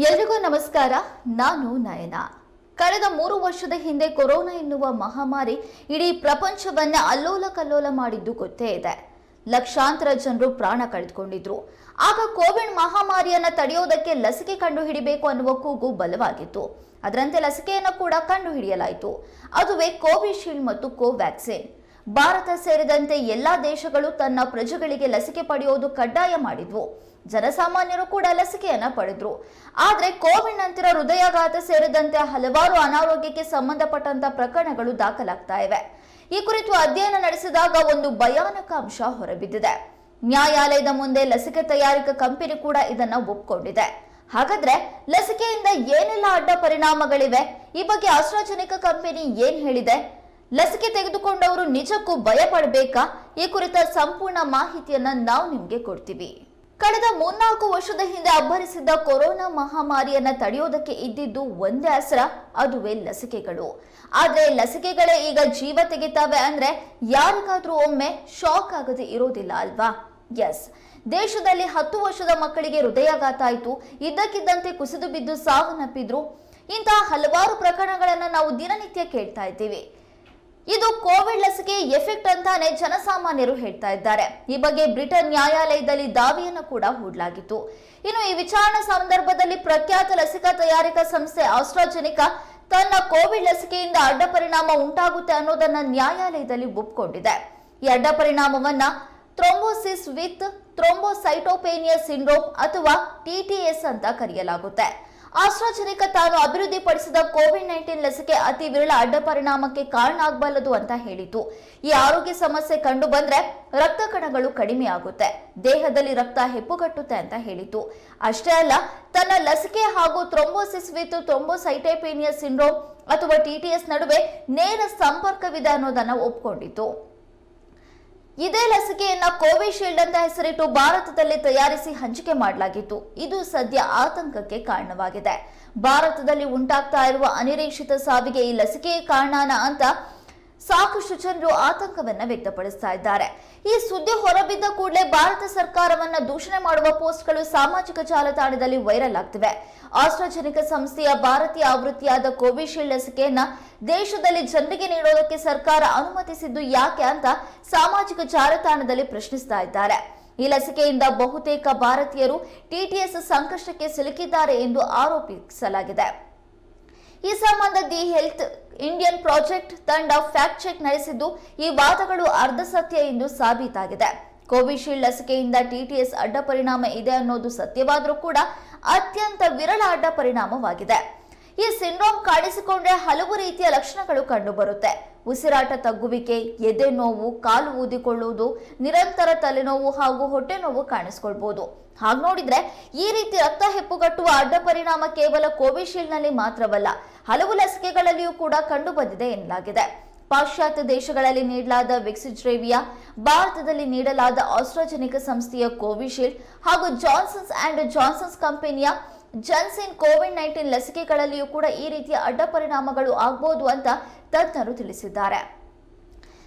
ಎಲ್ರಿಗೂ ನಮಸ್ಕಾರ. ನಾನು ನಯನ. ಕಳೆದ ಮೂರು ವರ್ಷದ ಹಿಂದೆ ಕೊರೋನಾ ಎನ್ನುವ ಮಹಾಮಾರಿ ಇಡೀ ಪ್ರಪಂಚವನ್ನ ಅಲ್ಲೋಲ ಕಲ್ಲೋಲ ಮಾಡಿದ್ದು ಗೊತ್ತೇ ಇದೆ. ಲಕ್ಷಾಂತರ ಜನರು ಪ್ರಾಣ ಕಳೆದುಕೊಂಡಿದ್ರು. ಆಗ ಕೋವಿಡ್ ಮಹಾಮಾರಿಯನ್ನ ತಡೆಯೋದಕ್ಕೆ ಲಸಿಕೆ ಕಂಡುಹಿಡಿಬೇಕು ಅನ್ನುವ ಕೂಗು ಬಲವಾಗಿತ್ತು. ಅದರಂತೆ ಲಸಿಕೆಯನ್ನು ಕೂಡ ಕಂಡುಹಿಡಿಯಲಾಯಿತು. ಅದುವೇ ಕೋವಿಶೀಲ್ಡ್ ಮತ್ತು ಕೋವ್ಯಾಕ್ಸಿನ್. ಭಾರತ ಸೇರಿದಂತೆ ಎಲ್ಲಾ ದೇಶಗಳು ತನ್ನ ಪ್ರಜೆಗಳಿಗೆ ಲಸಿಕೆ ಪಡೆಯೋದು ಕಡ್ಡಾಯ ಮಾಡಿದ್ವು. ಜನಸಾಮಾನ್ಯರು ಕೂಡ ಲಸಿಕೆಯನ್ನ ಪಡೆದ್ರು. ಆದ್ರೆ ಕೋವಿಡ್ ನಂತರ ಹೃದಯಾಘಾತ ಸೇರಿದಂತೆ ಹಲವಾರು ಅನಾರೋಗ್ಯಕ್ಕೆ ಸಂಬಂಧಪಟ್ಟಂತ ಪ್ರಕರಣಗಳು ದಾಖಲಾಗ್ತಾ ಇವೆ. ಈ ಕುರಿತು ಅಧ್ಯಯನ ನಡೆಸಿದಾಗ ಒಂದು ಭಯಾನಕ ಅಂಶ ಹೊರಬಿದ್ದಿದೆ. ನ್ಯಾಯಾಲಯದ ಮುಂದೆ ಲಸಿಕೆ ತಯಾರಿಕಾ ಕಂಪನಿ ಕೂಡ ಇದನ್ನ ಒಪ್ಕೊಂಡಿದೆ. ಹಾಗಾದ್ರೆ ಲಸಿಕೆಯಿಂದ ಏನೆಲ್ಲ ಅಡ್ಡ ಪರಿಣಾಮಗಳಿವೆ? ಈ ಬಗ್ಗೆ ಆಸ್ಟ್ರಾಜನಿಕ ಕಂಪನಿ ಏನ್ ಹೇಳಿದೆ? ಲಸಿಕೆ ತೆಗೆದುಕೊಂಡವರು ನಿಜಕ್ಕೂ ಭಯ ಪಡಬೇಕಾ ಈ ಕುರಿತ ಸಂಪೂರ್ಣ ಮಾಹಿತಿಯನ್ನ ನಾವು ನಿಮಗೆ ಕೊಡ್ತೀವಿ. ಕಳೆದ ಮೂರ್ನಾಲ್ಕು ವರ್ಷದ ಹಿಂದೆ ಅಬ್ಬರಿಸಿದ್ದ ಕೊರೋನಾ ಮಹಾಮಾರಿಯನ್ನ ತಡೆಯೋದಕ್ಕೆ ಇದ್ದಿದ್ದು ಒಂದೇ ಅಸರ ಅದುವೇ ಲಸಿಕೆಗಳು. ಆದ್ರೆ ಲಸಿಕೆಗಳೇ ಈಗ ಜೀವ ತೆಗಿತಾವೆ ಅಂದ್ರೆ ಯಾರಿಗಾದ್ರೂ ಒಮ್ಮೆ ಶಾಕ್ ಆಗದೆ ಇರೋದಿಲ್ಲ ಅಲ್ವಾ? ಎಸ್. ದೇಶದಲ್ಲಿ ಹತ್ತು ವರ್ಷದ ಮಕ್ಕಳಿಗೆ ಹೃದಯಾಘಾತ ಆಯಿತು. ಇದ್ದಕ್ಕಿದ್ದಂತೆ ಕುಸಿದು ಬಿದ್ದು ಸಾವನ್ನಪ್ಪಿದ್ರು. ಇಂತಹ ಹಲವಾರು ಪ್ರಕರಣಗಳನ್ನ ನಾವು ದಿನನಿತ್ಯ ಕೇಳ್ತಾ ಇದ್ದೀವಿ. ಇದು ಕೋವಿಡ್ ಲಸಿಕೆ ಎಫೆಕ್ಟ್ ಅಂತಾನೆ ಜನಸಾಮಾನ್ಯರು ಹೇಳ್ತಾ ಇದ್ದಾರೆ. ಈ ಬಗ್ಗೆ ಬ್ರಿಟನ್ ನ್ಯಾಯಾಲಯದಲ್ಲಿ ದಾವಿಯನ್ನು ಕೂಡ ಹೂಡಲಾಗಿತ್ತು. ಇನ್ನು ಈ ವಿಚಾರಣಾ ಸಂದರ್ಭದಲ್ಲಿ ಪ್ರಖ್ಯಾತ ಲಸಿಕಾ ತಯಾರಿಕಾ ಸಂಸ್ಥೆ ಆಸ್ಟ್ರಾಜೆನಿಕಾ ತನ್ನ ಕೋವಿಡ್ ಲಸಿಕೆಯಿಂದ ಅಡ್ಡ ಪರಿಣಾಮ ಉಂಟಾಗುತ್ತೆ ಅನ್ನೋದನ್ನ ನ್ಯಾಯಾಲಯದಲ್ಲಿ ಒಪ್ಪಿಕೊಂಡಿದೆ ಈ ಅಡ್ಡ ಪರಿಣಾಮವನ್ನ ಥ್ರೋಂಬೋಸಿಸ್ ವಿತ್ ಥ್ರೊಂಬೋಸೈಟೋಪೇನಿಯಾ ಸಿಂಡ್ರೋಮ್ ಅಥವಾ ಟಿಟಿಎಸ್ ಅಂತ ಕರೆಯಲಾಗುತ್ತೆ. ಆಸ್ಟ್ರಾಜೆನಿಕಾ ತಾನು ಅಭಿವೃದ್ಧಿಪಡಿಸಿದ ಕೋವಿಡ್ ನೈನ್ಟೀನ್ ಲಸಿಕೆ ಅತಿ ವಿರಳ ಅಡ್ಡ ಪರಿಣಾಮಕ್ಕೆ ಕಾರಣ ಆಗಬಲ್ಲದು ಅಂತ ಹೇಳಿತು ಈ ಆರೋಗ್ಯ ಸಮಸ್ಯೆ ಕಂಡು ಬಂದ್ರೆ ರಕ್ತ ಕಣಗಳು ಕಡಿಮೆ ಆಗುತ್ತೆ. ದೇಹದಲ್ಲಿ ರಕ್ತ ಹೆಪ್ಪುಗಟ್ಟುತ್ತೆ ಅಂತ ಹೇಳಿತು ಅಷ್ಟೇ ಅಲ್ಲ, ತನ್ನ ಲಸಿಕೆ ಹಾಗೂ ಥ್ರೊಂಬೋಸಿಸ್ ವಿತ್ ಥ್ರೋಂಬೋಸೈಟೋಪೇನಿಯಾ ಸಿಂಡ್ರೋಮ್ ಅಥವಾ ಟಿಟಿಎಸ್ ನಡುವೆ ನೇರ ಸಂಪರ್ಕವಿದೆ ಅನ್ನೋದನ್ನ ಒಪ್ಕೊಂಡಿತು ಇದೇ ಲಸಿಕೆಯನ್ನ ಕೋವಿಶೀಲ್ಡ್ ಅಂತ ಹೆಸರಿಟ್ಟು ಭಾರತದಲ್ಲಿ ತಯಾರಿಸಿ ಹಂಚಿಕೆ ಮಾಡಲಾಗಿತ್ತು. ಇದು ಸದ್ಯ ಆತಂಕಕ್ಕೆ ಕಾರಣವಾಗಿದೆ. ಭಾರತದಲ್ಲಿ ಉಂಟಾಗ್ತಾ ಇರುವ ಅನಿರೀಕ್ಷಿತ ಸಾವಿಗೆ ಈ ಲಸಿಕೆಯೇ ಕಾರಣನ ಅಂತ ಸಾಕಷ್ಟು ಜನರು ಆತಂಕವನ್ನ ವ್ಯಕ್ತಪಡಿಸ್ತಾ ಇದ್ದಾರೆ. ಈ ಸುದ್ದಿ ಹೊರಬಿದ್ದ ಕೂಡಲೇ ಭಾರತ ಸರ್ಕಾರವನ್ನ ದೂಷಣೆ ಮಾಡುವ ಪೋಸ್ಟ್ಗಳು ಸಾಮಾಜಿಕ ಜಾಲತಾಣದಲ್ಲಿ ವೈರಲ್ ಆಗ್ತಿವೆ. ಆಸ್ಟ್ರಾಜೆನಿಕ ಸಂಸ್ಥೆಯ ಭಾರತೀಯ ಆವೃತ್ತಿಯಾದ ಕೋವಿಶೀಲ್ಡ್ ಲಸಿಕೆಯನ್ನ ದೇಶದಲ್ಲಿ ಜನರಿಗೆ ನೀಡೋದಕ್ಕೆ ಸರ್ಕಾರ ಅನುಮತಿಸಿದ್ದು ಯಾಕೆ ಅಂತ ಸಾಮಾಜಿಕ ಜಾಲತಾಣದಲ್ಲಿ ಪ್ರಶ್ನಿಸ್ತಾ ಇದ್ದಾರೆ. ಈ ಲಸಿಕೆಯಿಂದ ಬಹುತೇಕ ಭಾರತೀಯರು ಟಿಟಿಎಸ್ ಸಂಕಷ್ಟಕ್ಕೆ ಸಿಲುಕಿದ್ದಾರೆ ಎಂದು ಆರೋಪಿಸಲಾಗಿದೆ. ಈ ಸಂಬಂಧ ದಿ ಹೆಲ್ತ್ ಇಂಡಿಯನ್ ಪ್ರಾಜೆಕ್ಟ್ ತಂಡ ಫ್ಯಾಕ್ಟ್ ಚೆಕ್ ನಡೆಸಿದ್ದು, ಈ ವಾದಗಳು ಅರ್ಧ ಸತ್ಯ ಎಂದು ಸಾಬೀತಾಗಿದೆ. ಕೋವಿಶೀಲ್ಡ್ ಲಸಿಕೆಯಿಂದ ಟಿಟಿಎಸ್ ಅಡ್ಡ ಪರಿಣಾಮ ಇದೆ ಅನ್ನೋದು ಸತ್ಯವಾದರೂ ಕೂಡ ಅತ್ಯಂತ ವಿರಳ ಅಡ್ಡ ಪರಿಣಾಮವಾಗಿದೆ. ಈ ಸಿಂಡ್ರೋಮ್ ಕಾಣಿಸಿಕೊಂಡ್ರೆ ಹಲವು ರೀತಿಯ ಲಕ್ಷಣಗಳು ಕಂಡುಬರುತ್ತೆ. ಉಸಿರಾಟ ತಗ್ಗುವಿಕೆ, ಎದೆ ನೋವು, ಕಾಲು ಊದಿಕೊಳ್ಳುವುದು, ನಿರಂತರ ತಲೆನೋವು ಹಾಗೂ ಹೊಟ್ಟೆ ನೋವು ಕಾಣಿಸ್ಕೊಳ್ಬಹುದು ಹಾಗೆ ನೋಡಿದ್ರೆ ಈ ರೀತಿ ರಕ್ತ ಹೆಪ್ಪುಗಟ್ಟುವ ಅಡ್ಡ ಪರಿಣಾಮ ಕೇವಲ ಕೋವಿಶೀಲ್ಡ್ನಲ್ಲಿ ಮಾತ್ರವಲ್ಲ, ಹಲವು ಲಸಿಕೆಗಳಲ್ಲಿಯೂ ಕೂಡ ಕಂಡು ಬಂದಿದೆ ಎನ್ನಲಾಗಿದೆ. ಪಾಶ್ಚಾತ್ಯ ದೇಶಗಳಲ್ಲಿ ನೀಡಲಾದ ವಿಕ್ಸಿಜ್ರೇವಿಯಾ ಭಾರತದಲ್ಲಿ ನೀಡಲಾದ ಆಸ್ಟ್ರಾಜೆನಿಕ ಸಂಸ್ಥೆಯ ಕೋವಿಶೀಲ್ಡ್ ಹಾಗೂ ಜಾನ್ಸನ್ಸ್ ಅಂಡ್ ಜಾನ್ಸನ್ಸ್ ಕಂಪನಿಯ ಜನ್ಸಿನ್ ಕೋವಿಡ್ ನೈನ್ಟೀನ್ ಲಸಿಕೆಗಳಲ್ಲಿಯೂ ಕೂಡ ಈ ರೀತಿಯ ಅಡ್ಡ ಪರಿಣಾಮಗಳು ಆಗಬಹುದು ಅಂತ ತಜ್ಞರು ತಿಳಿಸಿದ್ದಾರೆ.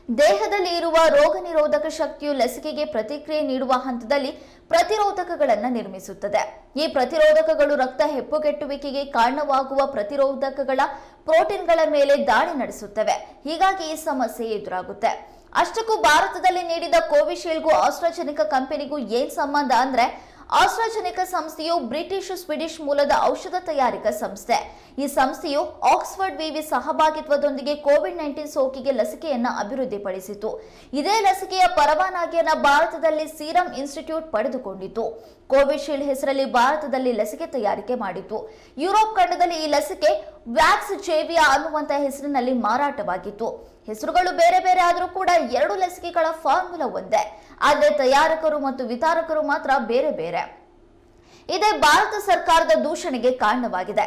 ದೇಹದಲ್ಲಿ ಇರುವ ರೋಗ ನಿರೋಧಕ ಶಕ್ತಿಯು ಲಸಿಕೆಗೆ ಪ್ರತಿಕ್ರಿಯೆ ನೀಡುವ ಹಂತದಲ್ಲಿ ಪ್ರತಿರೋಧಕಗಳನ್ನು ನಿರ್ಮಿಸುತ್ತದೆ. ಈ ಪ್ರತಿರೋಧಕಗಳು ರಕ್ತ ಹೆಪ್ಪುಗೆಟ್ಟುವಿಕೆಗೆ ಕಾರಣವಾಗುವ ಪ್ರತಿರೋಧಕಗಳ ಪ್ರೋಟೀನ್ಗಳ ಮೇಲೆ ದಾಳಿ ನಡೆಸುತ್ತವೆ. ಹೀಗಾಗಿ ಈ ಸಮಸ್ಯೆ ಎದುರಾಗುತ್ತೆ. ಅಷ್ಟಕ್ಕೂ ಭಾರತದಲ್ಲಿ ನೀಡಿದ ಕೋವಿಶೀಲ್ಡ್ಗೂ ಆಸ್ಟ್ರಾಜೆನಿಕಾ ಕಂಪನಿಗೂ ಏನ್ ಸಂಬಂಧ ಅಂದ್ರೆ ಆಸ್ಟ್ರಾಜೆನಿಕಾ ಸಂಸ್ಥೆಯು ಬ್ರಿಟಿಷ್ ಸ್ವಿಡಿಷ್ ಮೂಲದ ಔಷಧ ತಯಾರಿಕಾ ಸಂಸ್ಥೆ. ಈ ಸಂಸ್ಥೆಯು ಆಕ್ಸ್ಫರ್ಡ್ ವಿವಿ ಸಹಭಾಗಿತ್ವದೊಂದಿಗೆ ಕೋವಿಡ್ ನೈನ್ಟೀನ್ ಸೋಂಕಿಗೆ ಲಸಿಕೆಯನ್ನು ಅಭಿವೃದ್ಧಿಪಡಿಸಿತು. ಇದೇ ಲಸಿಕೆಯ ಪರವಾನಗಿಯನ್ನು ಭಾರತದಲ್ಲಿ ಸೀರಂ ಇನ್ಸ್ಟಿಟ್ಯೂಟ್ ಪಡೆದುಕೊಂಡಿತು. ಕೋವಿಶೀಲ್ಡ್ ಹೆಸರಲ್ಲಿ ಭಾರತದಲ್ಲಿ ಲಸಿಕೆ ತಯಾರಿಕೆ ಮಾಡಿತು. ಯುರೋಪ್ ಖಂಡದಲ್ಲಿ ಈ ಲಸಿಕೆ ವ್ಯಾಕ್ಸ್ ಜೇವಿಯಾ ಅನ್ನುವಂತಹ ಹೆಸರಿನಲ್ಲಿ ಮಾರಾಟವಾಗಿತ್ತು. ಹೆಸರುಗಳು ಬೇರೆ ಬೇರೆ ಆದರೂ ಕೂಡ ಎರಡು ಲಸಿಕೆಗಳ ಫಾರ್ಮುಲಾ ಒಂದೇ. ಆದರೆ ತಯಾರಕರು ಮತ್ತು ವಿತರಕರು ಮಾತ್ರ ಬೇರೆ ಬೇರೆ. ಇದೇ ಭಾರತ ಸರ್ಕಾರದ ದೂಷಣೆಗೆ ಕಾರಣವಾಗಿದೆ.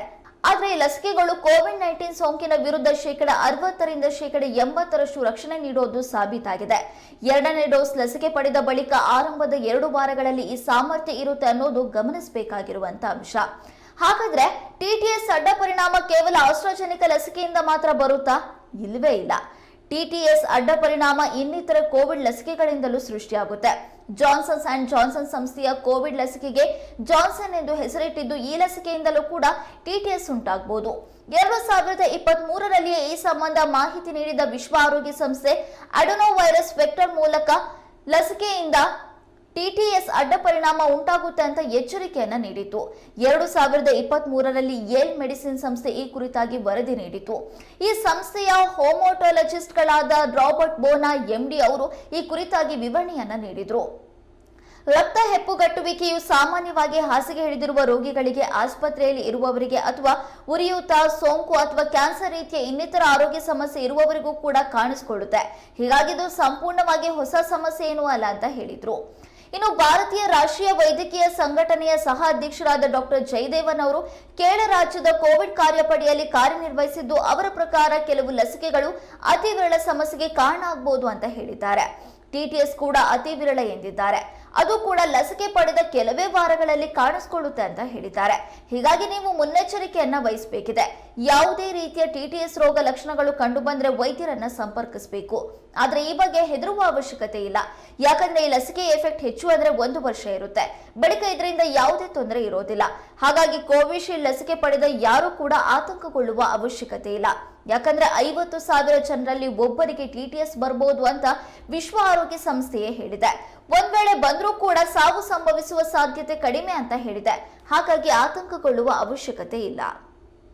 ಆದರೆ ಈ ಲಸಿಕೆಗಳು ಕೋವಿಡ್ ನೈನ್ಟೀನ್ ಸೋಂಕಿನ ವಿರುದ್ಧ ಶೇಕಡ ಅರವತ್ತರಿಂದ ಶೇಕಡ ಎಂಬತ್ತರಷ್ಟು ರಕ್ಷಣೆ ನೀಡೋದು ಸಾಬೀತಾಗಿದೆ. ಎರಡನೇ ಡೋಸ್ ಲಸಿಕೆ ಪಡೆದ ಬಳಿಕ ಆರಂಭದ ಎರಡು ವಾರಗಳಲ್ಲಿ ಈ ಸಾಮರ್ಥ್ಯ ಇರುತ್ತೆ ಅನ್ನೋದು ಗಮನಿಸಬೇಕಾಗಿರುವಂತ ಅಂಶ. ಹಾಗಾದ್ರೆ ಟಿಟಿಎಸ್ ಅಡ್ಡ ಪರಿಣಾಮ ಕೇವಲ ಆಸ್ಟ್ರಾಜೆನಿಕಾ ಲಸಿಕೆಯಿಂದ ಮಾತ್ರ ಬರುತ್ತಾ? ಇಲ್ವೇ ಇಲ್ಲ. ಟಿಟಿಎಸ್ ಅಡ್ಡ ಪರಿಣಾಮ ಇನ್ನಿತರ ಕೋವಿಡ್ ಲಸಿಕೆಗಳಿಂದಲೂ ಸೃಷ್ಟಿಯಾಗುತ್ತೆ. ಜಾನ್ಸನ್ಸ್ ಅಂಡ್ ಜಾನ್ಸನ್ ಸಂಸ್ಥೆಯ ಕೋವಿಡ್ ಲಸಿಕೆಗೆ ಜಾನ್ಸನ್ ಎಂದು ಹೆಸರಿಟ್ಟಿದ್ದು ಈ ಲಸಿಕೆಯಿಂದಲೂ ಕೂಡ ಟಿಟಿಎಸ್ ಉಂಟಾಗಬಹುದು ಎರಡು ಸಾವಿರದ ಇಪ್ಪತ್ತ್ ಮೂರರಲ್ಲಿಯೇ ಈ ಸಂಬಂಧ ಮಾಹಿತಿ ನೀಡಿದ ವಿಶ್ವ ಆರೋಗ್ಯ ಸಂಸ್ಥೆ ಅಡನೋ ವೈರಸ್ ವೆಕ್ಟರ್ ಮೂಲಕ ಲಸಿಕೆಯಿಂದ ಟಿಟಿಎಸ್ ಅಡ್ಡ ಪರಿಣಾಮ ಉಂಟಾಗುತ್ತೆ ಅಂತ ಎಚ್ಚರಿಕೆಯನ್ನ ನೀಡಿತು ಎರಡು ಸಾವಿರದ ಇಪ್ಪತ್ತ್ ಮೂರರಲ್ಲಿ ಯೇಲ್ ಮೆಡಿಸಿನ್ ಸಂಸ್ಥೆ ಈ ಕುರಿತಾಗಿ ವರದಿ ನೀಡಿತು ಈ ಸಂಸ್ಥೆಯ ಹೋಮೋಟೋಲಜಿಸ್ಟ್ಗಳಾದ ರಾಬರ್ಟ್ ಬೋನಾ, ಎಂಡಿ ಅವರು ಈ ಕುರಿತಾಗಿ ವಿವರಣೆಯನ್ನ ನೀಡಿದರು. ರಕ್ತ ಹೆಪ್ಪುಗಟ್ಟುವಿಕೆಯು ಸಾಮಾನ್ಯವಾಗಿ ಹಾಸಿಗೆ ಹಿಡಿದಿರುವ ರೋಗಿಗಳಿಗೆ ಆಸ್ಪತ್ರೆಯಲ್ಲಿ ಇರುವವರಿಗೆ ಅಥವಾ ಉರಿಯೂತ, ಸೋಂಕು ಅಥವಾ ಕ್ಯಾನ್ಸರ್ ರೀತಿಯ ಇನ್ನಿತರ ಆರೋಗ್ಯ ಸಮಸ್ಯೆ ಇರುವವರಿಗೂ ಕೂಡ ಕಾಣಿಸಿಕೊಳ್ಳುತ್ತೆ. ಹೀಗಾಗಿ ಸಂಪೂರ್ಣವಾಗಿ ಹೊಸ ಸಮಸ್ಯೆ ಏನೂ ಅಲ್ಲ ಅಂತ ಹೇಳಿದ್ರು. ಇನ್ನು ಭಾರತೀಯ ರಾಷ್ಟ್ರೀಯ ವೈದ್ಯಕೀಯ ಸಂಘಟನೆಯ ಸಹ ಅಧ್ಯಕ್ಷರಾದ ಡಾಕ್ಟರ್ ಜಯದೇವನ್ ಅವರು ಕೇರಳ ರಾಜ್ಯದ ಕೋವಿಡ್ ಕಾರ್ಯಪಡೆಯಲ್ಲಿ ಕಾರ್ಯನಿರ್ವಹಿಸಿದ್ದು, ಅವರ ಪ್ರಕಾರ ಕೆಲವು ಲಸಿಕೆಗಳು ಅತಿ ವಿರಳ ಸಮಸ್ಯೆಗೆ ಕಾರಣ ಆಗಬಹುದು ಅಂತ ಹೇಳಿದ್ದಾರೆ. ಟಿಟಿಎಸ್ ಕೂಡ ಅತಿ ವಿರಳ ಎಂದಿದ್ದಾರೆ. ಅದು ಕೂಡ ಲಸಿಕೆ ಪಡೆದ ಕೆಲವೇ ವಾರಗಳಲ್ಲಿ ಕಾಣಿಸಿಕೊಳ್ಳುತ್ತೆ ಅಂತ ಹೇಳಿದ್ದಾರೆ. ಹೀಗಾಗಿ ನೀವು ಮುನ್ನೆಚ್ಚರಿಕೆಯನ್ನ ವಹಿಸಬೇಕಿದೆ. ಯಾವುದೇ ರೀತಿಯ ಟಿಟಿಎಸ್ ರೋಗ ಲಕ್ಷಣಗಳು ಕಂಡು ಬಂದ್ರೆ ವೈದ್ಯರನ್ನ ಸಂಪರ್ಕಿಸಬೇಕು. ಆದ್ರೆ ಈ ಬಗ್ಗೆ ಹೆದರುವ ಅವಶ್ಯಕತೆ ಇಲ್ಲ. ಯಾಕಂದ್ರೆ ಈ ಲಸಿಕೆ ಎಫೆಕ್ಟ್ ಹೆಚ್ಚು ಅಂದ್ರೆ ಒಂದು ವರ್ಷ ಇರುತ್ತೆ. ಬಳಿಕ ಇದರಿಂದ ಯಾವುದೇ ತೊಂದರೆ ಇರೋದಿಲ್ಲ. ಹಾಗಾಗಿ ಕೋವಿಶೀಲ್ಡ್ ಲಸಿಕೆ ಪಡೆದ ಯಾರು ಕೂಡ ಆತಂಕಗೊಳ್ಳುವ ಅವಶ್ಯಕತೆ ಇಲ್ಲ. ಯಾಕಂದ್ರೆ ಐವತ್ತು ಸಾವಿರ ಜನರಲ್ಲಿ ಒಬ್ಬರಿಗೆ ಟಿಟಿಎಸ್ ಬರಬಹುದು ಅಂತ ವಿಶ್ವ ಆರೋಗ್ಯ ಸಂಸ್ಥೆಯೇ ಹೇಳಿದೆ. ಒಂದ್ ವೇಳೆ ಬಂದರೂ ಕೂಡ ಸಾವು ಸಂಭವಿಸುವ ಸಾಧ್ಯತೆ ಕಡಿಮೆ ಅಂತ ಹೇಳಿದೆ. ಹಾಗಾಗಿ ಆತಂಕಗೊಳ್ಳುವ ಅವಶ್ಯಕತೆ ಇಲ್ಲ.